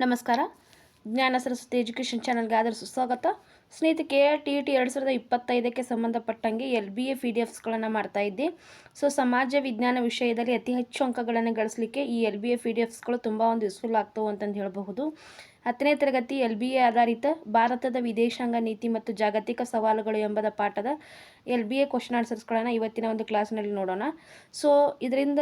ನಮಸ್ಕಾರ. ಜ್ಞಾನ ಸರಸ್ವತಿ ಎಜುಕೇಷನ್ ಚಾನಲ್ಗೆ ಆದರೂ ಸುಸ್ವಾಗತ ಸ್ನೇಹಿತ ಕೆ ಆರ್ ಟಿ ಟಿ ಎರಡು ಸಾವಿರದ ಇಪ್ಪತ್ತೈದಕ್ಕೆ ಸಂಬಂಧಪಟ್ಟಂಗೆ L B A P D ಎಫ್ಸ್ಗಳನ್ನು ಮಾಡ್ತಾ ಇದ್ದೆ. ಸೊ, ಸಮಾಜ ವಿಜ್ಞಾನ ವಿಷಯದಲ್ಲಿ ಅತಿ ಹೆಚ್ಚು ಅಂಕಗಳನ್ನು ಗಳಿಸಲಿಕ್ಕೆ ಈ L B A P D ಎಫ್ಸ್ಗಳು ತುಂಬ ಒಂದು ಯೂಸ್ಫುಲ್ ಆಗ್ತವೆ ಅಂತಂದು ಹೇಳಬಹುದು. ಹತ್ತನೇ ತರಗತಿ ಎಲ್ ಬಿ ಎ ಆಧಾರಿತ ಭಾರತದ ವಿದೇಶಾಂಗ ನೀತಿ ಮತ್ತು ಜಾಗತಿಕ ಸವಾಲುಗಳು ಎಂಬದ ಪಾಠದ ಎಲ್ ಬಿ ಎ ಕ್ವಶನ್ ಆನ್ಸರ್ಸ್ಗಳನ್ನು ಇವತ್ತಿನ ಒಂದು ಕ್ಲಾಸ್ನಲ್ಲಿ ನೋಡೋಣ. ಸೊ ಇದರಿಂದ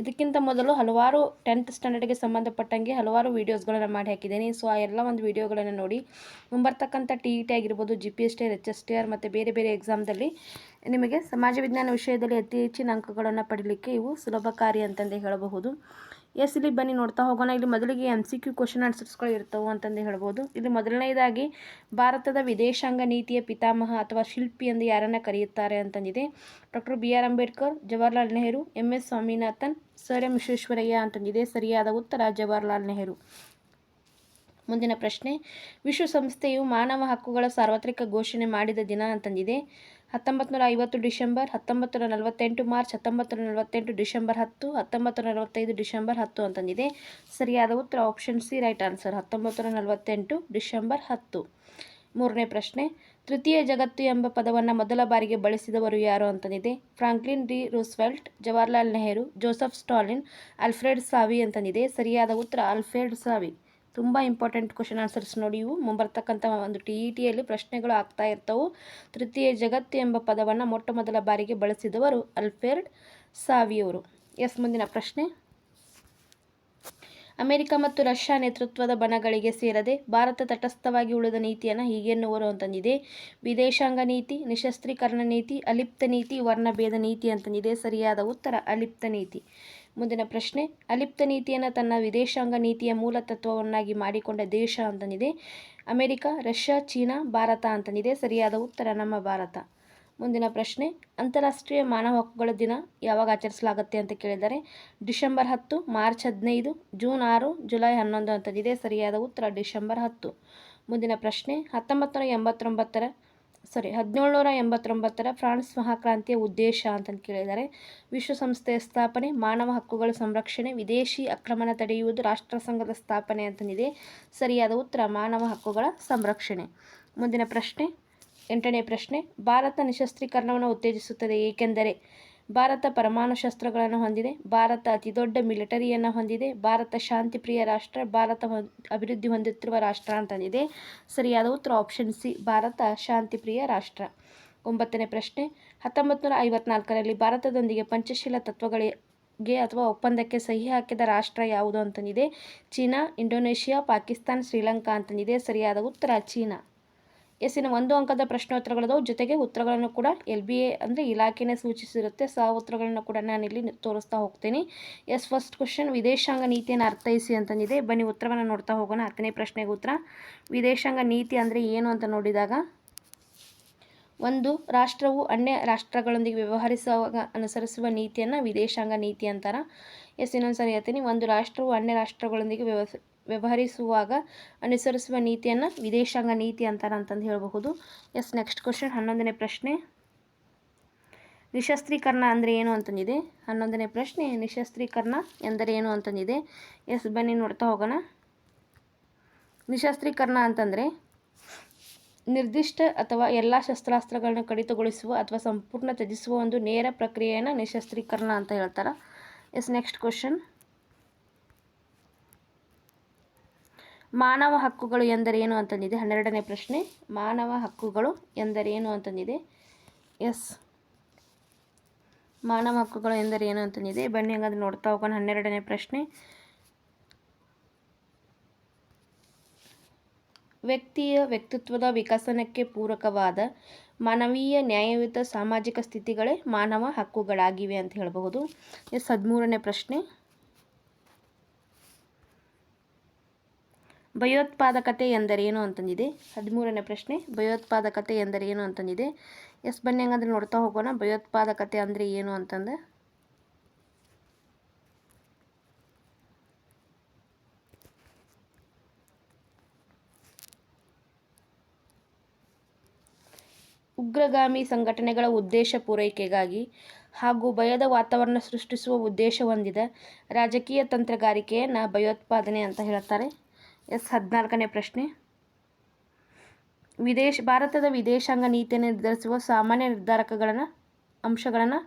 ಇದಕ್ಕಿಂತ ಮೊದಲು ಹಲವಾರು ಟೆಂತ್ ಸ್ಟ್ಯಾಂಡರ್ಡ್ಗೆ ಸಂಬಂಧಪಟ್ಟಂಗೆ ಹಲವಾರು ವೀಡಿಯೋಸ್ಗಳನ್ನು ಮಾಡಿ ಹಾಕಿದ್ದೀನಿ. ಸೊ ಆ ಎಲ್ಲ ಒಂದು ವೀಡಿಯೋಗಳನ್ನು ನೋಡಿ, ಮುಂಬರ್ತಕ್ಕಂಥ ಟಿ ಇ ಟಿ ಆಗಿರ್ಬೋದು G P S T R H S T R ಮತ್ತು ಬೇರೆ ಬೇರೆ ಎಕ್ಸಾಮ್ದಲ್ಲಿ ನಿಮಗೆ ಸಮಾಜ ವಿಜ್ಞಾನ ವಿಷಯದಲ್ಲಿ ಅತಿ ಹೆಚ್ಚಿನ ಅಂಕಗಳನ್ನು ಪಡೀಲಿಕ್ಕೆ ಇವು ಸುಲಭಕಾರಿ ಅಂತಂದೇ ಹೇಳಬಹುದು. ಎಸ್, ಇಲ್ಲಿ ಬನ್ನಿ ನೋಡ್ತಾ ಹೋಗೋಣ. ಇಲ್ಲಿ ಮೊದಲಿಗೆ ಎಂ ಸಿ ಕ್ಯೂ ಕ್ವಶನ್ ಆನ್ಸರ್ಸ್ಗಳು ಇರ್ತವೆ ಅಂತಂದು ಹೇಳ್ಬೋದು. ಇಲ್ಲಿ ಮೊದಲನೇದಾಗಿ ಭಾರತದ ವಿದೇಶಾಂಗ ನೀತಿಯ ಪಿತಾಮಹ ಅಥವಾ ಶಿಲ್ಪಿ ಎಂದು ಯಾರನ್ನು ಕರೆಯುತ್ತಾರೆ ಅಂತಂದಿದೆ. Doctor B R Ambedkar, Jawaharlal Nehru, M S Swaminathan, sir M Visvesvaraya ಅಂತಂದಿದೆ. ಸರಿಯಾದ ಉತ್ತರ ಜವಾಹರ್ಲಾಲ್ ನೆಹರು. ಮುಂದಿನ ಪ್ರಶ್ನೆ, ವಿಶ್ವಸಂಸ್ಥೆಯು ಮಾನವ ಹಕ್ಕುಗಳ ಸಾರ್ವತ್ರಿಕ ಘೋಷಣೆ ಮಾಡಿದ ದಿನ ಅಂತಂದಿದೆ. ಹತ್ತೊಂಬತ್ತು ನೂರ ಐವತ್ತು ಡಿಸೆಂಬರ್ ಹತ್ತೊಂಬತ್ತು ನೂರ ನಲವತ್ತೆಂಟು ಮಾರ್ಚ್ ಹತ್ತೊಂಬತ್ತು ನೂರ ನಲವತ್ತೆಂಟು ಡಿಸೆಂಬರ್ ಹತ್ತು ಹತ್ತೊಂಬತ್ತು ನೂರ ನಲವತ್ತೈದು ಡಿಸೆಂಬರ್ ಹತ್ತು ಅಂತಂದಿದೆ. ಸರಿಯಾದ ಉತ್ತರ ಆಪ್ಷನ್ ಸಿ ರೈಟ್ ಆನ್ಸರ್ ಹತ್ತೊಂಬತ್ತು ನೂರ ನಲವತ್ತೆಂಟು ಡಿಸೆಂಬರ್ ಹತ್ತು. ಮೂರನೇ ಪ್ರಶ್ನೆ, ತೃತೀಯ ಜಗತ್ತು ಎಂಬ ಪದವನ್ನು ಮೊದಲ ಬಾರಿಗೆ ಬಳಸಿದವರು ಯಾರು ಅಂತಂದಿದೆ. Franklin D Roosevelt, Jawaharlal Nehru, Joseph Stalin, Alfred Sauvy ಅಂತಂದಿದೆ. ಸರಿಯಾದ ಉತ್ತರ ಅಲ್ಫ್ರೆಡ್ ಸಾವಿ ತುಂಬ ಇಂಪಾರ್ಟೆಂಟ್ ಕ್ವಶನ್ ಆನ್ಸರ್ಸ್ ನೋಡಿ ಇವು. ಮುಂಬರ್ತಕ್ಕಂಥ ಒಂದು ಟಿ ಇ ಟಿಯಲ್ಲಿ ಪ್ರಶ್ನೆಗಳು ಆಗ್ತಾ ಇರ್ತವು. ತೃತೀಯ ಜಗತ್ತು ಎಂಬ ಪದವನ್ನು ಮೊಟ್ಟ ಮೊದಲ ಬಾರಿಗೆ ಬಳಸಿದವರು ಅಲ್ಫೆರ್ಡ್ ಸಾವಿಯವರು. ಎಸ್, ಮುಂದಿನ ಪ್ರಶ್ನೆ. ಅಮೆರಿಕ ಮತ್ತು ರಷ್ಯಾ ನೇತೃತ್ವದ ಬಣಗಳಿಗೆ ಸೇರದೆ ಭಾರತ ತಟಸ್ಥವಾಗಿ ಉಳಿದ ನೀತಿಯನ್ನು ಹೀಗೆನ್ನುವರು ಅಂತಂದಿದೆ. ವಿದೇಶಾಂಗ ನೀತಿ, ನಿಶಸ್ತ್ರೀಕರಣ ನೀತಿ, ಅಲಿಪ್ತ ನೀತಿ, ವರ್ಣಭೇದ ನೀತಿ ಅಂತಂದಿದೆ. ಸರಿಯಾದ ಉತ್ತರ, ಅಲಿಪ್ತ ನೀತಿ. ಮುಂದಿನ ಪ್ರಶ್ನೆ, ಅಲಿಪ್ತ ನೀತಿಯನ್ನು ತನ್ನ ವಿದೇಶಾಂಗ ನೀತಿಯ ಮೂಲ ತತ್ವವನ್ನಾಗಿ ಮಾಡಿಕೊಂಡ ದೇಶ ಅಂತಂದಿದೆ ಅಮೆರಿಕ, ರಷ್ಯಾ, ಚೀನಾ, ಭಾರತ ಅಂತಂದಿದೆ ಸರಿಯಾದ ಉತ್ತರ ನಮ್ಮ ಭಾರತ. ಮುಂದಿನ ಪ್ರಶ್ನೆ, ಅಂತಾರಾಷ್ಟ್ರೀಯ ಮಾನವ ಹಕ್ಕುಗಳ ದಿನ ಯಾವಾಗ ಆಚರಿಸಲಾಗುತ್ತೆ ಅಂತ ಕೇಳಿದರೆ, ಡಿಸೆಂಬರ್ ಹತ್ತು, ಮಾರ್ಚ್ ಹದಿನೈದು, ಜೂನ್ ಆರು, ಜುಲೈ ಹನ್ನೊಂದು ಅಂತಂದಿದೆ ಸರಿಯಾದ ಉತ್ತರ ಡಿಸೆಂಬರ್ ಹತ್ತು. ಮುಂದಿನ ಪ್ರಶ್ನೆ, ಹತ್ತೊಂಬತ್ತು ನೂರ ಎಂಬತ್ತೊಂಬತ್ತರ ಸಾರಿ, ಹದಿನೇಳುನೂರ ಎಂಬತ್ತೊಂಬತ್ತರ ಫ್ರಾನ್ಸ್ ಮಹಾಕ್ರಾಂತಿಯ ಉದ್ದೇಶ ಅಂತಂದು ಕೇಳಿದ್ದಾರೆ. ವಿಶ್ವಸಂಸ್ಥೆಯ ಸ್ಥಾಪನೆ, ಮಾನವ ಹಕ್ಕುಗಳ ಸಂರಕ್ಷಣೆ, ವಿದೇಶಿ ಆಕ್ರಮಣ ತಡೆಯುವುದು ರಾಷ್ಟ್ರಸಂಘದ ಸ್ಥಾಪನೆ ಅಂತಂದಿದೆ. ಸರಿಯಾದ ಉತ್ತರ, ಮಾನವ ಹಕ್ಕುಗಳ ಸಂರಕ್ಷಣೆ. ಮುಂದಿನ ಪ್ರಶ್ನೆ, ಎಂಟನೇ ಪ್ರಶ್ನೆ, ಭಾರತ ನಿಶಸ್ತ್ರೀಕರಣವನ್ನು ಉತ್ತೇಜಿಸುತ್ತದೆ ಏಕೆಂದರೆ ಭಾರತ ಪರಮಾಣು ಶಸ್ತ್ರಗಳನ್ನು ಹೊಂದಿದೆ. ಭಾರತ ಅತಿದೊಡ್ಡ ಮಿಲಿಟರಿಯನ್ನು ಹೊಂದಿದೆ. ಭಾರತ ಶಾಂತಿ ಪ್ರಿಯ ರಾಷ್ಟ್ರ. ಭಾರತ ಅಭಿವೃದ್ಧಿ ಹೊಂದುತ್ತಿರುವ ರಾಷ್ಟ್ರ ಅಂತಂದಿದೆ. ಸರಿಯಾದ ಉತ್ತರ ಆಪ್ಷನ್ ಸಿ ಭಾರತ ಶಾಂತಿ ಪ್ರಿಯ ರಾಷ್ಟ್ರ. ಒಂಬತ್ತನೇ ಪ್ರಶ್ನೆ. ಹತ್ತೊಂಬತ್ತು ನೂರ ಐವತ್ನಾಲ್ಕರಲ್ಲಿ ಭಾರತದೊಂದಿಗೆ ಪಂಚಶೀಲ ತತ್ವಗಳಿಗೆ ಅಥವಾ ಒಪ್ಪಂದಕ್ಕೆ ಸಹಿ ಹಾಕಿದ ರಾಷ್ಟ್ರ ಯಾವುದು ಅಂತಂದಿದೆ. ಚೀನಾ, ಇಂಡೋನೇಷಿಯಾ, ಪಾಕಿಸ್ತಾನ್, ಶ್ರೀಲಂಕಾ ಅಂತಂದಿದೆ. ಸರಿಯಾದ ಉತ್ತರ ಚೀನಾ. ಎಸ್ಸಿನ ಒಂದು ಅಂಕದ ಪ್ರಶ್ನೋತ್ತರಗಳದವು, ಜೊತೆಗೆ ಉತ್ತರಗಳನ್ನು ಕೂಡ ಎಲ್ ಬಿ ಎ ಅಂದರೆ ಇಲಾಖೆನೇ ಸೂಚಿಸಿರುತ್ತೆ. ಸೊ ಆ ಉತ್ತರಗಳನ್ನು ಕೂಡ ನಾನು ಇಲ್ಲಿ ತೋರಿಸ್ತಾ ಹೋಗ್ತೀನಿ. ಎಸ್, ಫಸ್ಟ್ ಕ್ವಶನ್, ವಿದೇಶಾಂಗ ನೀತಿಯನ್ನು ಅರ್ಥೈಸಿ ಅಂತಂದಿದೆ. ಬನ್ನಿ, ಉತ್ತರವನ್ನು ನೋಡ್ತಾ ಹೋಗೋಣ. ಹತ್ತನೇ ಪ್ರಶ್ನೆಗೆ ಉತ್ತರ. ವಿದೇಶಾಂಗ ನೀತಿ ಅಂದರೆ ಏನು ಅಂತ ನೋಡಿದಾಗ, ಒಂದು, ರಾಷ್ಟ್ರವು ಅನ್ಯ ರಾಷ್ಟ್ರಗಳೊಂದಿಗೆ ವ್ಯವಹರಿಸುವಾಗ ಅನುಸರಿಸುವ ನೀತಿಯನ್ನು ವಿದೇಶಾಂಗ ನೀತಿ ಅಂತಾರೆ. ಎಸ್ ಇನ್ನೊಂದು ಹೇಳ್ತೀನಿ. ಒಂದು ರಾಷ್ಟ್ರವು ಅನ್ಯ ರಾಷ್ಟ್ರಗಳೊಂದಿಗೆ ವ್ಯವಹರಿಸುವಾಗ ಅನುಸರಿಸುವ ನೀತಿಯನ್ನು ವಿದೇಶಾಂಗ ನೀತಿ ಅಂತಾರೆ ಅಂತಂದು ಹೇಳಬಹುದು. ಎಸ್ ನೆಕ್ಸ್ಟ್ ಕ್ವಶನ್ ಹನ್ನೊಂದನೇ ಪ್ರಶ್ನೆ. ನಿಶಸ್ತ್ರೀಕರಣ ಅಂದರೆ ಏನು ಅಂತಂದಿದೆ? ಹನ್ನೊಂದನೇ ಪ್ರಶ್ನೆ. ನಿಶಸ್ತ್ರೀಕರಣ ಎಂದರೆ ಏನು ಅಂತಂದಿದೆ? ಎಸ್, ಬನ್ನಿ ನೋಡ್ತಾ ಹೋಗೋಣ. ನಿಶಸ್ತ್ರೀಕರಣ ಅಂತಂದರೆ ನಿರ್ದಿಷ್ಟ ಅಥವಾ ಎಲ್ಲ ಶಸ್ತ್ರಾಸ್ತ್ರಗಳನ್ನು ಕಡಿತಗೊಳಿಸುವ ಅಥವಾ ಸಂಪೂರ್ಣ ತ್ಯಜಿಸುವ ಒಂದು ನೇರ ಪ್ರಕ್ರಿಯೆಯನ್ನು ನಿಶಸ್ತ್ರೀಕರಣ ಅಂತ ಹೇಳ್ತಾರೆ. ಎಸ್ ನೆಕ್ಸ್ಟ್ ಕ್ವಶನ್ ಮಾನವ ಹಕ್ಕುಗಳು ಎಂದರೇನು ಅಂತಂದಿದೆ? ಹನ್ನೆರಡನೇ ಪ್ರಶ್ನೆ. ಮಾನವ ಹಕ್ಕುಗಳು ಎಂದರೇನು ಅಂತಂದಿದೆ? ಎಸ್ ಮಾನವ ಹಕ್ಕುಗಳು ಎಂದರೇನು ಅಂತಂದಿದೆ? ಬನ್ನಿ ಹಂಗಾದ್ರೆ ನೋಡ್ತಾ ಹೋಗೋಣ. ಹನ್ನೆರಡನೇ ಪ್ರಶ್ನೆ. ವ್ಯಕ್ತಿಯ ವ್ಯಕ್ತಿತ್ವದ ವಿಕಸನಕ್ಕೆ ಪೂರಕವಾದ ಮಾನವೀಯ ನ್ಯಾಯಯುತ ಸಾಮಾಜಿಕ ಸ್ಥಿತಿಗಳೇ ಮಾನವ ಹಕ್ಕುಗಳಾಗಿವೆ ಅಂತ ಹೇಳಬಹುದು. ಎಸ್ ಹದಿಮೂರನೇ ಪ್ರಶ್ನೆ. ಭಯೋತ್ಪಾದಕತೆ ಎಂದರೇನು ಅಂತಂದಿದೆ ಹದಿಮೂರನೇ ಪ್ರಶ್ನೆ. ಭಯೋತ್ಪಾದಕತೆ ಎಂದರೇನು ಅಂತಂದಿದೆ ಎಸ್ ಬನ್ನಿ ಹಂಗಂದ್ರೆ ನೋಡ್ತಾ ಹೋಗೋಣ. ಭಯೋತ್ಪಾದಕತೆ ಅಂದರೆ ಏನು ಅಂತಂದು ಉಗ್ರಗಾಮಿ ಸಂಘಟನೆಗಳ ಉದ್ದೇಶ ಪೂರೈಕೆಗಾಗಿ ಹಾಗೂ ಭಯದ ವಾತಾವರಣ ಸೃಷ್ಟಿಸುವ ಉದ್ದೇಶ ಹೊಂದಿದ ರಾಜಕೀಯ ತಂತ್ರಗಾರಿಕೆಯನ್ನು ಭಯೋತ್ಪಾದನೆ ಅಂತ ಹೇಳ್ತಾರೆ ಎಸ್ ಹದಿನಾಲ್ಕನೇ ಪ್ರಶ್ನೆ. ವಿದೇಶ, ಭಾರತದ ವಿದೇಶಾಂಗ ನೀತಿಯನ್ನು ನಿರ್ಧರಿಸುವ ಸಾಮಾನ್ಯ ನಿರ್ಧಾರಕಗಳನ್ನು, ಅಂಶಗಳನ್ನು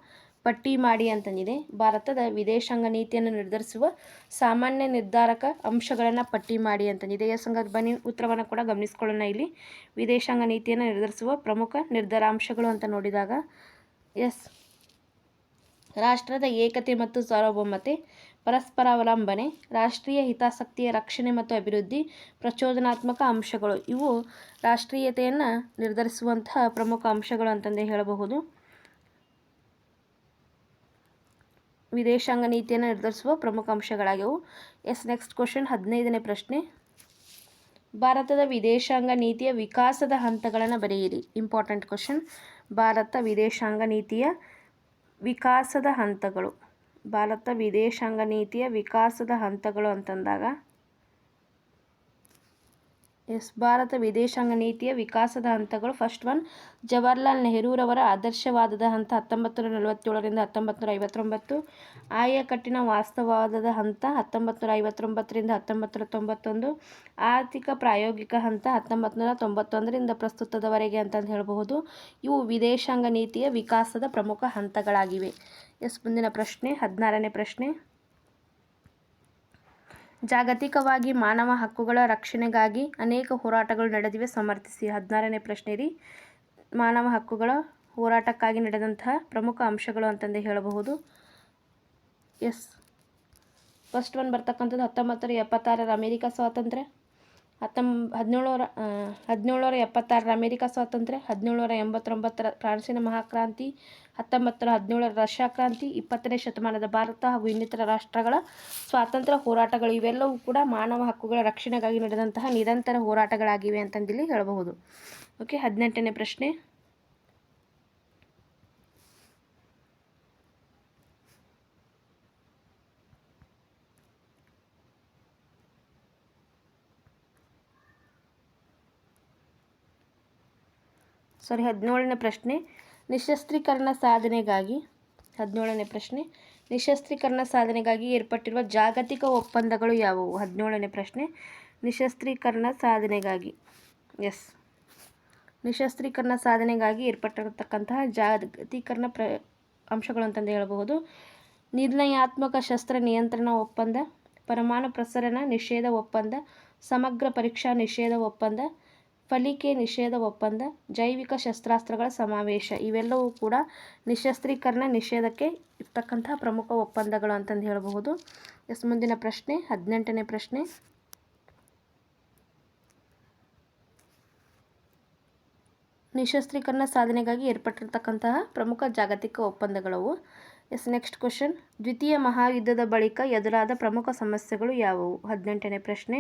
ಪಟ್ಟಿ ಮಾಡಿ ಅಂತಂದಿದೆ. ಭಾರತದ ವಿದೇಶಾಂಗ ನೀತಿಯನ್ನು ನಿರ್ಧರಿಸುವ ಸಾಮಾನ್ಯ ನಿರ್ಧಾರಕ ಅಂಶಗಳನ್ನು ಪಟ್ಟಿ ಮಾಡಿ ಅಂತಂದಿದೆ. ಎಸ್ ಹಂಗಾಗಿ ಬನ್ನಿ ಉತ್ತರವನ್ನು ಕೂಡ ಗಮನಿಸ್ಕೊಳ್ಳೋಣ ಇಲ್ಲಿ. ವಿದೇಶಾಂಗ ನೀತಿಯನ್ನು ನಿರ್ಧರಿಸುವ ಪ್ರಮುಖ ನಿರ್ಧಾರಾಂಶಗಳು ಅಂತ ನೋಡಿದಾಗ, ಎಸ್. ರಾಷ್ಟ್ರದ ಏಕತೆ ಮತ್ತು ಸಾರ್ವಭೌಮತೆ, ಪರಸ್ಪರ ಅವಲಂಬನೆ, ರಾಷ್ಟ್ರೀಯ ಹಿತಾಸಕ್ತಿಯ ರಕ್ಷಣೆ ಮತ್ತು ಅಭಿವೃದ್ಧಿ, ಪ್ರಚೋದನಾತ್ಮಕ ಅಂಶಗಳು. ಇವು ರಾಷ್ಟ್ರೀಯತೆಯನ್ನು ನಿರ್ಧರಿಸುವಂತಹ ಪ್ರಮುಖ ಅಂಶಗಳು ಅಂತಂದೇ ಹೇಳಬಹುದು. ವಿದೇಶಾಂಗ ನೀತಿಯನ್ನು ನಿರ್ಧರಿಸುವ ಪ್ರಮುಖ ಅಂಶಗಳಾಗಿವೆ ಎಸ್, ನೆಕ್ಸ್ಟ್ ಕ್ವಶನ್, ಹದಿನೈದನೇ ಪ್ರಶ್ನೆ. ಭಾರತದ ವಿದೇಶಾಂಗ ನೀತಿಯ ವಿಕಾಸದ ಹಂತಗಳನ್ನು ಬರೆಯಿರಿ. Important question. ಭಾರತ ವಿದೇಶಾಂಗ ನೀತಿಯ ವಿಕಾಸದ ಹಂತಗಳು. ಭಾರತ ವಿದೇಶಾಂಗ ನೀತಿಯ ವಿಕಾಸದ ಹಂತಗಳು ಅಂತಂದಾಗ ಎಸ್ ಭಾರತ ವಿದೇಶಾಂಗ ನೀತಿಯ ವಿಕಾಸದ ಹಂತಗಳು. ಫಸ್ಟ್ ಒನ್, ಜವಾಹರ್ಲಾಲ್ ನೆಹರೂರವರ ಆದರ್ಶವಾದದ ಹಂತ ಹತ್ತೊಂಬತ್ತು ನೂರ ನಲವತ್ತೇಳರಿಂದ ಹತ್ತೊಂಬತ್ತು ನೂರ ಐವತ್ತೊಂಬತ್ತು ಆಯಕಟ್ಟಿನ ವಾಸ್ತವವಾದದ ಹಂತ ಹತ್ತೊಂಬತ್ತು ನೂರ ಐವತ್ತೊಂಬತ್ತರಿಂದ ಹತ್ತೊಂಬತ್ತು ನೂರ ತೊಂಬತ್ತೊಂದು. ಆರ್ಥಿಕ ಪ್ರಾಯೋಗಿಕ ಹಂತ ಹತ್ತೊಂಬತ್ತು ನೂರ ತೊಂಬತ್ತೊಂದರಿಂದ ಪ್ರಸ್ತುತದವರೆಗೆ ಅಂತಂದು ಹೇಳಬಹುದು. ಇವು ವಿದೇಶಾಂಗ ನೀತಿಯ ವಿಕಾಸದ ಪ್ರಮುಖ ಹಂತಗಳಾಗಿವೆ. ಎಸ್, ಮುಂದಿನ ಪ್ರಶ್ನೆ, ಹದಿನಾರನೇ ಪ್ರಶ್ನೆ. ಜಾಗತಿಕವಾಗಿ ಮಾನವ ಹಕ್ಕುಗಳ ರಕ್ಷಣೆಗಾಗಿ ಅನೇಕ ಹೋರಾಟಗಳು ನಡೆದಿವೆ. ಸಮರ್ಥಿಸಿ. ಹದಿನಾರನೇ ಪ್ರಶ್ನೆ ರೀ. ಮಾನವ ಹಕ್ಕುಗಳ ಹೋರಾಟಕ್ಕಾಗಿ ನಡೆದಂತಹ ಪ್ರಮುಖ ಅಂಶಗಳು ಅಂತಂದೇ ಹೇಳಬಹುದು. ಎಸ್. ಫಸ್ಟ್ ಒನ್ ಬರ್ತಕ್ಕಂಥದ್ದು ಹತ್ತೊಂಬತ್ತರ ಎಪ್ಪತ್ತಾರರ ಅಮೇರಿಕ ಸ್ವಾತಂತ್ರ್ಯ. ಹತ್ತೊಂಬ, ಹದಿನೇಳುನೂರ ಹದಿನೇಳುನೂರ ಎಪ್ಪತ್ತಾರರ ಅಮೇರಿಕ ಸ್ವಾತಂತ್ರ್ಯ, ಹದಿನೇಳುನೂರ ಎಂಬತ್ತೊಂಬತ್ತರ ಫ್ರಾನ್ಸಿನ ಮಹಾಕ್ರಾಂತಿ, ಹತ್ತೊಂಬತ್ತರ ಹದಿನೇಳರ ರಷ್ಯಾ ಕ್ರಾಂತಿ ಇಪ್ಪತ್ತನೇ ಶತಮಾನದ ಭಾರತ ಹಾಗೂ ಇನ್ನಿತರ ರಾಷ್ಟ್ರಗಳ ಸ್ವಾತಂತ್ರ್ಯ ಹೋರಾಟಗಳು ಇವೆಲ್ಲವೂ ಕೂಡ ಮಾನವ ಹಕ್ಕುಗಳ ರಕ್ಷಣೆಗಾಗಿ ನಡೆದಂತಹ ನಿರಂತರ ಹೋರಾಟಗಳಾಗಿವೆ ಅಂತಂದಿಲ್ಲಿ ಹೇಳಬಹುದು. ಓಕೆ ಹದಿನೆಂಟನೇ ಪ್ರಶ್ನೆ. ಸಾರಿ ಹದಿನೇಳನೇ ಪ್ರಶ್ನೆ. ನಿಶಸ್ತ್ರೀಕರಣ ಸಾಧನೆಗಾಗಿ, ಹದಿನೇಳನೇ ಪ್ರಶ್ನೆ. ನಿಶಸ್ತ್ರೀಕರಣ ಸಾಧನೆಗಾಗಿ ಏರ್ಪಟ್ಟಿರುವ ಜಾಗತಿಕ ಒಪ್ಪಂದಗಳು ಯಾವುವು? ಹದಿನೇಳನೇ ಪ್ರಶ್ನೆ. ನಿಶಸ್ತ್ರೀಕರಣ ಸಾಧನೆಗಾಗಿ ಎಸ್ ನಿಶಸ್ತ್ರೀಕರಣ ಸಾಧನೆಗಾಗಿ ಏರ್ಪಟ್ಟಿರತಕ್ಕಂತಹ ಜಾಗತೀಕರಣ ಪ್ರ, ಅಂಶಗಳು ಅಂತಂದು ಹೇಳಬಹುದು. ನಿರ್ಣಯಾತ್ಮಕ ಶಸ್ತ್ರ ನಿಯಂತ್ರಣ ಒಪ್ಪಂದ, ಪರಮಾಣು ಪ್ರಸರಣ ನಿಷೇಧ ಒಪ್ಪಂದ, ಸಮಗ್ರ ಪರೀಕ್ಷಾ ನಿಷೇಧ ಒಪ್ಪಂದ ಫಲಿಕೆ ನಿಷೇಧ ಒಪ್ಪಂದ, ಜೈವಿಕ ಶಸ್ತ್ರಾಸ್ತ್ರಗಳ ಸಮಾವೇಶ, ಇವೆಲ್ಲವೂ ಕೂಡ ನಿಶಸ್ತ್ರೀಕರಣ ನಿಷೇಧಕ್ಕೆ ಇರ್ತಕ್ಕಂತಹ ಪ್ರಮುಖ ಒಪ್ಪಂದಗಳು ಅಂತಂದು ಹೇಳಬಹುದು. ಎಸ್, ಮುಂದಿನ ಪ್ರಶ್ನೆ, ಹದಿನೆಂಟನೇ ಪ್ರಶ್ನೆ. ನಿಶಸ್ತ್ರೀಕರಣ ಸಾಧನೆಗಾಗಿ ಏರ್ಪಟ್ಟಿರ್ತಕ್ಕಂತಹ ಪ್ರಮುಖ ಜಾಗತಿಕ ಒಪ್ಪಂದಗಳವು. S, next question. ದ್ವಿತೀಯ ಮಹಾಯುದ್ಧದ ಬಳಿಕ ಎದುರಾದ ಪ್ರಮುಖ ಸಮಸ್ಯೆಗಳು ಯಾವುವು? ಹದಿನೆಂಟನೇ ಪ್ರಶ್ನೆ.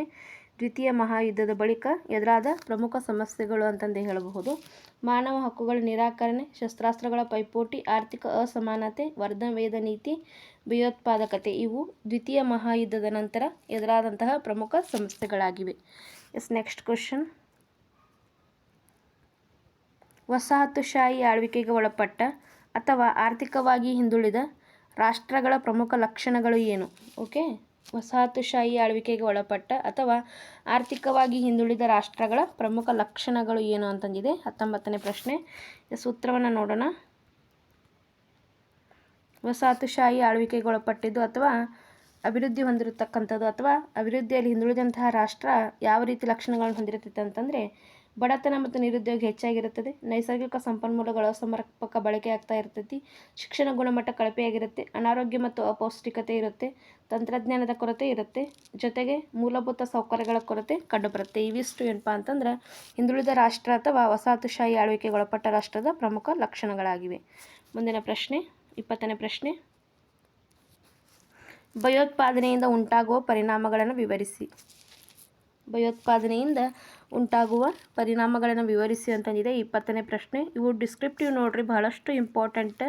ದ್ವಿತೀಯ ಮಹಾಯುದ್ಧದ ಬಳಿಕ ಎದುರಾದ ಪ್ರಮುಖ ಸಮಸ್ಯೆಗಳು ಅಂತಂದೇ ಹೇಳಬಹುದು. ಮಾನವ ಹಕ್ಕುಗಳ ನಿರಾಕರಣೆ, ಶಸ್ತ್ರಾಸ್ತ್ರಗಳ ಪೈಪೋಟಿ, ಆರ್ಥಿಕ ಅಸಮಾನತೆ ವರ್ಧವೇದ ನೀತಿ, ಭಯೋತ್ಪಾದಕತೆ ಇವು ದ್ವಿತೀಯ ಮಹಾಯುದ್ಧದ ನಂತರ ಎದುರಾದಂತಹ ಪ್ರಮುಖ ಸಮಸ್ಯೆಗಳಾಗಿವೆ. S, next question. ವಸಾಹತುಶಾಹಿ ಆಳ್ವಿಕೆಗೆ ಒಳಪಟ್ಟ ಅಥವಾ ಆರ್ಥಿಕವಾಗಿ ಹಿಂದುಳಿದ ರಾಷ್ಟ್ರಗಳ ಪ್ರಮುಖ ಲಕ್ಷಣಗಳು ಏನು? ಓಕೆ. ವಸಾಹತುಶಾಹಿ ಆಳ್ವಿಕೆಗೆ ಒಳಪಟ್ಟ ಅಥವಾ ಆರ್ಥಿಕವಾಗಿ ಹಿಂದುಳಿದ ರಾಷ್ಟ್ರಗಳ ಪ್ರಮುಖ ಲಕ್ಷಣಗಳು ಏನು ಅಂತಂದಿದೆ? ಹತ್ತೊಂಬತ್ತನೇ ಪ್ರಶ್ನೆ. ಸೂತ್ರವನ್ನು ನೋಡೋಣ. ವಸಾಹತುಶಾಹಿ ಆಳ್ವಿಕೆಗೆ ಒಳಪಟ್ಟಿದ್ದು ಅಥವಾ ಅಭಿವೃದ್ಧಿ ಹೊಂದಿರತಕ್ಕಂಥದ್ದು ಅಥವಾ ಅಭಿವೃದ್ಧಿಯಲ್ಲಿ ಹಿಂದುಳಿದಂತಹ ರಾಷ್ಟ್ರ ಯಾವ ರೀತಿ ಲಕ್ಷಣಗಳನ್ನು ಹೊಂದಿರುತ್ತೆ ಅಂತಂದರೆ ಬಡತನ ಮತ್ತು ನಿರುದ್ಯೋಗ ಹೆಚ್ಚಾಗಿರುತ್ತದೆ. ನೈಸರ್ಗಿಕ ಸಂಪನ್ಮೂಲಗಳ ಸಮರ್ಪಕ ಬಳಕೆ ಆಗ್ತಾ ಇರ್ತೈತಿ. ಶಿಕ್ಷಣ ಗುಣಮಟ್ಟ ಕಳಪೆಯಾಗಿರುತ್ತೆ. ಅನಾರೋಗ್ಯ ಮತ್ತು ಅಪೌಷ್ಟಿಕತೆ ಇರುತ್ತೆ. ತಂತ್ರಜ್ಞಾನದ ಕೊರತೆ ಇರುತ್ತೆ. ಜೊತೆಗೆ ಮೂಲಭೂತ ಸೌಕರ್ಯಗಳ ಕೊರತೆ ಕಂಡುಬರುತ್ತೆ. ಇವಿಷ್ಟು ಏನಪ್ಪ ಅಂತಂದ್ರೆ, ಹಿಂದುಳಿದ ರಾಷ್ಟ್ರ ಅಥವಾ ವಸಾಹತುಶಾಹಿ ಆಳ್ವಿಕೆಗೆ ಒಳಪಟ್ಟ ರಾಷ್ಟ್ರದ ಪ್ರಮುಖ ಲಕ್ಷಣಗಳಾಗಿವೆ. ಮುಂದಿನ ಪ್ರಶ್ನೆ, ಇಪ್ಪತ್ತನೇ ಪ್ರಶ್ನೆ. ಭಯೋತ್ಪಾದನೆಯಿಂದ ಉಂಟಾಗುವ ಪರಿಣಾಮಗಳನ್ನು ವಿವರಿಸಿ. ಭಯೋತ್ಪಾದನೆಯಿಂದ ಉಂಟಾಗುವ ಪರಿಣಾಮಗಳನ್ನು ವಿವರಿಸಿ ಅಂತಂದಿದೆ ಇಪ್ಪತ್ತನೇ ಪ್ರಶ್ನೆ. ಇವು ಡಿಸ್ಕ್ರಿಪ್ಟಿವ್ ನೋಡ್ರಿ, ಬಹಳಷ್ಟು ಇಂಪಾರ್ಟೆಂಟ್.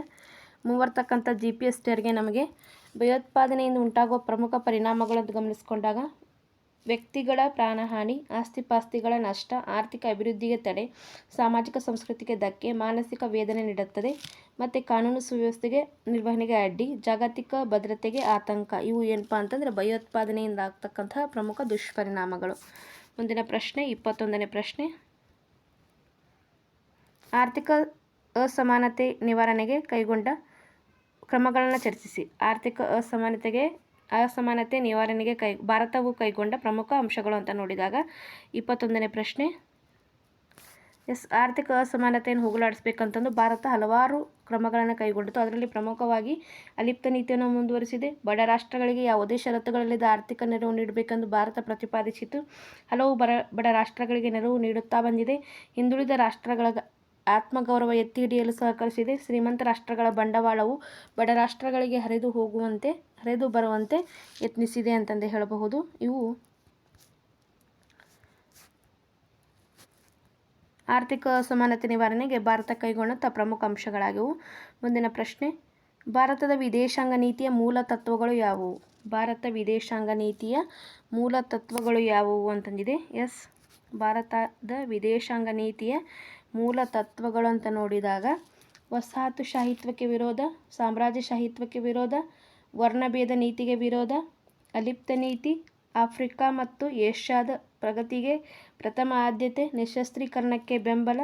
ಮೂವರ್ತಕ್ಕಂಥ ಜಿ ಪಿ ಎಸ್ ಟಿಯರ್ಗೆ ನಮಗೆ ಭಯೋತ್ಪಾದನೆಯಿಂದ ಉಂಟಾಗುವ ಪ್ರಮುಖ ಪರಿಣಾಮಗಳನ್ನು ಗಮನಿಸ್ಕೊಂಡಾಗ ವ್ಯಕ್ತಿಗಳ ಪ್ರಾಣಹಾನಿ, ಆಸ್ತಿಪಾಸ್ತಿಗಳ ನಷ್ಟ, ಆರ್ಥಿಕ ಅಭಿವೃದ್ಧಿಗೆ ತಡೆ, ಸಾಮಾಜಿಕ ಸಂಸ್ಕೃತಿಗೆ ಧಕ್ಕೆ, ಮಾನಸಿಕ ವೇದನೆ ನೀಡುತ್ತದೆ. ಮತ್ತು ಕಾನೂನು ಸುವ್ಯವಸ್ಥೆಗೆ ನಿರ್ವಹಣೆಗೆ ಅಡ್ಡಿ, ಜಾಗತಿಕ ಭದ್ರತೆಗೆ ಆತಂಕ. ಇವು ಏನಪ್ಪ ಅಂತಂದರೆ ಭಯೋತ್ಪಾದನೆಯಿಂದ ಆಗ್ತಕ್ಕಂತಹ ಪ್ರಮುಖ ದುಷ್ಪರಿಣಾಮಗಳು. ಮುಂದಿನ ಪ್ರಶ್ನೆ, ಇಪ್ಪತ್ತೊಂದನೇ ಪ್ರಶ್ನೆ. ಆರ್ಥಿಕ ಅಸಮಾನತೆ ನಿವಾರಣೆಗೆ ಕೈಗೊಂಡ ಕ್ರಮಗಳನ್ನು ಚರ್ಚಿಸಿ. ಆರ್ಥಿಕ ಅಸಮಾನತೆಗೆ ಅಸಮಾನತೆ ನಿವಾರಣೆಗೆ ಕೈ, ಭಾರತವು ಕೈಗೊಂಡ ಪ್ರಮುಖ ಅಂಶಗಳು ಅಂತ ನೋಡಿದಾಗ ಇಪ್ಪತ್ತೊಂದನೇ ಪ್ರಶ್ನೆ. ಎಸ್, ಆರ್ಥಿಕ ಅಸಮಾನತೆಯನ್ನು ಹೋಗಲಾಡಿಸ್ಬೇಕಂತಂದು ಭಾರತ ಹಲವಾರು ಕ್ರಮಗಳನ್ನು ಕೈಗೊಂಡಿತು ಅದರಲ್ಲಿ ಪ್ರಮುಖವಾಗಿ ಅಲಿಪ್ತ ನೀತಿಯನ್ನು ಮುಂದುವರಿಸಿದೆ. ಬಡ ರಾಷ್ಟ್ರಗಳಿಗೆ ಯಾವುದೇ ಷರತ್ತುಗಳಲ್ಲಿದ್ದ ಆರ್ಥಿಕ ನೆರವು ನೀಡಬೇಕೆಂದು ಭಾರತ ಪ್ರತಿಪಾದಿಸಿತು ಹಲವು ಬಡ ರಾಷ್ಟ್ರಗಳಿಗೆ ನೆರವು ನೀಡುತ್ತಾ ಬಂದಿದೆ. ಹಿಂದುಳಿದ ರಾಷ್ಟ್ರಗಳ ಆತ್ಮಗೌರವ ಎತ್ತಿ ಹಿಡಿಯಲು ಸಹಕರಿಸಿದೆ. ಶ್ರೀಮಂತ ರಾಷ್ಟ್ರಗಳ ಬಂಡವಾಳವು ಬಡ ರಾಷ್ಟ್ರಗಳಿಗೆ ಹರಿದು ಹೋಗುವಂತೆ, ಹರಿದು ಬರುವಂತೆ ಯತ್ನಿಸಿದೆ ಅಂತಂದು ಹೇಳಬಹುದು. ಇವು ಆರ್ಥಿಕ ಅಸಮಾನತೆ ನಿವಾರಣೆಗೆ ಭಾರತ ಕೈಗೊಂಡಂಥ ಪ್ರಮುಖ ಅಂಶಗಳಾಗಿವು. ಮುಂದಿನ ಪ್ರಶ್ನೆ, ಭಾರತದ ವಿದೇಶಾಂಗ ನೀತಿಯ ಮೂಲ ತತ್ವಗಳು ಯಾವುವು? ಭಾರತ ವಿದೇಶಾಂಗ ನೀತಿಯ ಮೂಲ ತತ್ವಗಳು ಯಾವುವು ಅಂತಂದಿದೆ. ಎಸ್, ಭಾರತದ ವಿದೇಶಾಂಗ ನೀತಿಯ ಮೂಲ ತತ್ವಗಳು ಅಂತ ನೋಡಿದಾಗ ವಸಾಹತುಶಾಹಿತ್ವಕ್ಕೆ ವಿರೋಧ ಸಾಮ್ರಾಜ್ಯಶಾಹಿತ್ವಕ್ಕೆ ವಿರೋಧ ವರ್ಣಭೇದ ನೀತಿಗೆ ವಿರೋಧ, ಅಲಿಪ್ತ ನೀತಿ, ಆಫ್ರಿಕಾ ಮತ್ತು ಏಷ್ಯಾದ ಪ್ರಗತಿಗೆ ಪ್ರಥಮ ಆದ್ಯತೆ, ನಿಶಸ್ತ್ರೀಕರಣಕ್ಕೆ ಬೆಂಬಲ,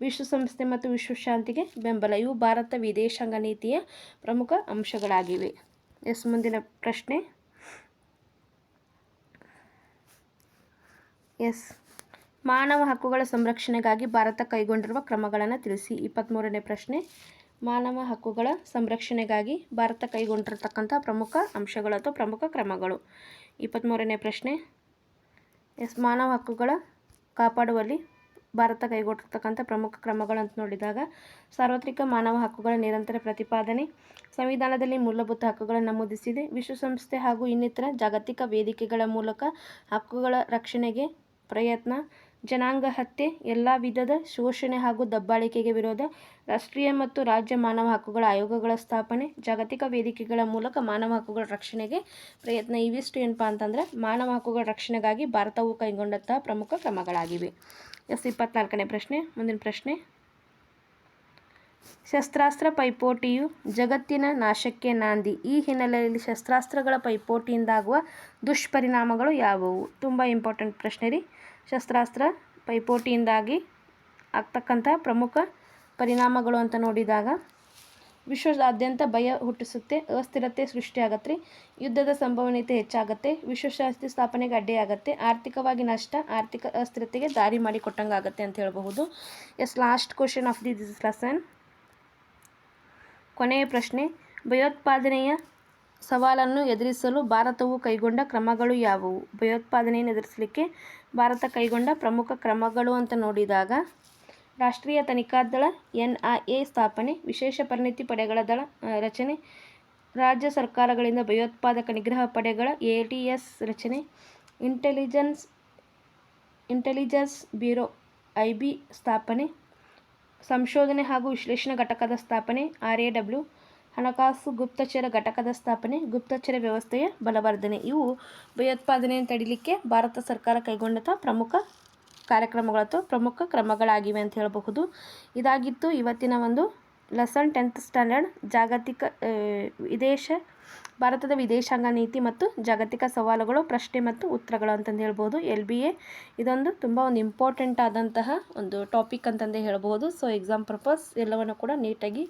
ವಿಶ್ವಸಂಸ್ಥೆ ಮತ್ತು ವಿಶ್ವಶಾಂತಿಗೆ ಬೆಂಬಲ. ಇವು ಭಾರತ ವಿದೇಶಾಂಗ ನೀತಿಯ ಪ್ರಮುಖ ಅಂಶಗಳಾಗಿವೆ. ಎಸ್ ಮುಂದಿನ ಪ್ರಶ್ನೆ. ಎಸ್. ಮಾನವ ಹಕ್ಕುಗಳ ಸಂರಕ್ಷಣೆಗಾಗಿ ಭಾರತ ಕೈಗೊಂಡಿರುವ ಕ್ರಮಗಳನ್ನು ತಿಳಿಸಿ. ಇಪ್ಪತ್ತ್ಮೂರನೇ ಪ್ರಶ್ನೆ. ಮಾನವ ಹಕ್ಕುಗಳ ಸಂರಕ್ಷಣೆಗಾಗಿ ಭಾರತ ಕೈಗೊಂಡಿರತಕ್ಕಂಥ ಪ್ರಮುಖ ಅಂಶಗಳು ಅಥವಾ ಪ್ರಮುಖ ಕ್ರಮಗಳು. ಇಪ್ಪತ್ತ್ಮೂರನೇ ಪ್ರಶ್ನೆ. ಎಸ್, ಮಾನವ ಹಕ್ಕುಗಳ ಕಾಪಾಡುವಲ್ಲಿ ಭಾರತ ಕೈಗೊಂಡಿರ್ತಕ್ಕಂಥ ಪ್ರಮುಖ ಕ್ರಮಗಳು ಅಂತ ನೋಡಿದಾಗ, ಸಾರ್ವತ್ರಿಕ ಮಾನವ ಹಕ್ಕುಗಳ ನಿರಂತರ ಪ್ರತಿಪಾದನೆ, ಸಂವಿಧಾನದಲ್ಲಿ ಮೂಲಭೂತ ಹಕ್ಕುಗಳನ್ನು ನಮೂದಿಸಿದೆ, ವಿಶ್ವಸಂಸ್ಥೆ ಹಾಗೂ ಇನ್ನಿತರ ಜಾಗತಿಕ ವೇದಿಕೆಗಳ ಮೂಲಕ ಹಕ್ಕುಗಳ ರಕ್ಷಣೆಗೆ ಪ್ರಯತ್ನ ಜನಾಂಗ ಹತ್ಯೆ, ಎಲ್ಲ ವಿಧದ ಶೋಷಣೆ ಹಾಗೂ ದಬ್ಬಾಳಿಕೆಗೆ ವಿರೋಧ, ರಾಷ್ಟ್ರೀಯ ಮತ್ತು ರಾಜ್ಯ ಮಾನವ ಹಕ್ಕುಗಳ ಆಯೋಗಗಳ ಸ್ಥಾಪನೆ, ಜಾಗತಿಕ ವೇದಿಕೆಗಳ ಮೂಲಕ ಮಾನವ ಹಕ್ಕುಗಳ ರಕ್ಷಣೆಗೆ ಪ್ರಯತ್ನ ಇವಿಷ್ಟು ಏನಪ್ಪ ಅಂತಂದರೆ, ಮಾನವ ಹಕ್ಕುಗಳ ರಕ್ಷಣೆಗಾಗಿ ಭಾರತವು ಕೈಗೊಂಡಂತಹ ಪ್ರಮುಖ ಕ್ರಮಗಳಾಗಿವೆ. ಎಸ್, ಇಪ್ಪತ್ನಾಲ್ಕನೇ ಪ್ರಶ್ನೆ, ಮುಂದಿನ ಪ್ರಶ್ನೆ. ಶಸ್ತ್ರಾಸ್ತ್ರ ಪೈಪೋಟಿಯು ಜಗತ್ತಿನ ನಾಶಕ್ಕೆ ನಾಂದಿ. ಈ ಹಿನ್ನೆಲೆಯಲ್ಲಿ ಶಸ್ತ್ರಾಸ್ತ್ರಗಳ ಪೈಪೋಟಿಯಿಂದಾಗುವ ದುಷ್ಪರಿಣಾಮಗಳು ಯಾವುವು? ತುಂಬ ಇಂಪಾರ್ಟೆಂಟ್ ಪ್ರಶ್ನೆ ರೀ. ಶಸ್ತ್ರಾಸ್ತ್ರ ಪೈಪೋಟಿಯಿಂದಾಗಿ ಆಗ್ತಕ್ಕಂಥ ಪ್ರಮುಖ ಪರಿಣಾಮಗಳು ಅಂತ ನೋಡಿದಾಗ ವಿಶ್ವದಾದ್ಯಂತ ಭಯ ಹುಟ್ಟಿಸುತ್ತೆ, ಅಸ್ಥಿರತೆ ಸೃಷ್ಟಿಯಾಗತ್ತೆ, ಯುದ್ಧದ ಸಂಭವನೀಯತೆ ಹೆಚ್ಚಾಗುತ್ತೆ ವಿಶ್ವಶಾಂತಿ ಸ್ಥಾಪನೆಗೆ ಅಡ್ಡಿಯಾಗತ್ತೆ, ಆರ್ಥಿಕವಾಗಿ ನಷ್ಟ, ಆರ್ಥಿಕ ಅಸ್ಥಿರತೆಗೆ ದಾರಿ ಮಾಡಿ ಮಾಡಿಕೊಟ್ಟಂಗಾಗತ್ತೆ ಅಂತ ಹೇಳಬಹುದು. Yes last question of the this lesson ಕೊನೆಯ ಪ್ರಶ್ನೆ, ಭಯೋತ್ಪಾದನೆಯ ಸವಾಲನ್ನು ಎದುರಿಸಲು ಭಾರತವು ಕೈಗೊಂಡ ಕ್ರಮಗಳು ಯಾವುವು? ಭಯೋತ್ಪಾದನೆಯನ್ನು ಎದುರಿಸಲಿಕ್ಕೆ ಭಾರತ ಕೈಗೊಂಡ ಪ್ರಮುಖ ಕ್ರಮಗಳು ಅಂತ ನೋಡಿದಾಗ, ರಾಷ್ಟ್ರೀಯ ತನಿಖಾ ದಳ ಎನ್ ಐ ಎ ಸ್ಥಾಪನೆ, ವಿಶೇಷ ಪರಿಣಿತಿ ಪಡೆಗಳ ದಳ ರಚನೆ, ರಾಜ್ಯ ಸರ್ಕಾರಗಳಿಂದ ಭಯೋತ್ಪಾದಕ ನಿಗ್ರಹ ಪಡೆಗಳ, ಎ ಟಿ ಎಸ್ ರಚನೆ, intelligence intelligence bureau, I B ಸ್ಥಾಪನೆ, ಸಂಶೋಧನೆ ಹಾಗೂ ವಿಶ್ಲೇಷಣಾ ಘಟಕದ ಸ್ಥಾಪನೆ, ಆರ್ ಎ ಡಬ್ಲ್ಯೂ ಹಣಕಾಸು ಗುಪ್ತಚರ ಘಟಕದ ಸ್ಥಾಪನೆ, ಗುಪ್ತಚರ ವ್ಯವಸ್ಥೆಯ ಬಲವರ್ಧನೆ. ಇವು ಭಯೋತ್ಪಾದನೆಯನ್ನು ತಡಿಲಿಕ್ಕೆ ಭಾರತ ಸರ್ಕಾರ ಕೈಗೊಂಡಂಥ ಪ್ರಮುಖ ಕಾರ್ಯಕ್ರಮಗಳು ಅಥವಾ ಪ್ರಮುಖ ಕ್ರಮಗಳಾಗಿವೆ ಅಂತ ಹೇಳಬಹುದು. ಇದಾಗಿತ್ತು ಇವತ್ತಿನ ಒಂದು ಲೆಸನ್ ಟೆಂತ್ ಸ್ಟ್ಯಾಂಡರ್ಡ್, ಜಾಗತಿಕ ವಿದೇಶ, ಭಾರತದ ವಿದೇಶಾಂಗ ನೀತಿ ಮತ್ತು ಜಾಗತಿಕ ಸವಾಲುಗಳು, ಪ್ರಶ್ನೆ ಮತ್ತು ಉತ್ತರಗಳು ಅಂತಂದು ಹೇಳ್ಬೋದು, ಎಲ್ ಬಿ ಎ. ಇದೊಂದು ತುಂಬ ಒಂದು ಇಂಪಾರ್ಟೆಂಟ್ ಆದಂತಹ ಒಂದು ಟಾಪಿಕ್ ಅಂತಂದೇ ಹೇಳ್ಬೋದು. ಸೊ ಎಕ್ಸಾಮ್ ಪರ್ಪಸ್ ಎಲ್ಲವನ್ನು ಕೂಡ ನೀಟಾಗಿ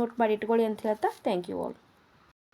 ನೋಟ್ ಮಾಡಿ ಇಟ್ಕೊಳ್ಳಿ ಅಂತ ಹೇಳ್ತಾ ಥ್ಯಾಂಕ್ ಯು ಆಲ್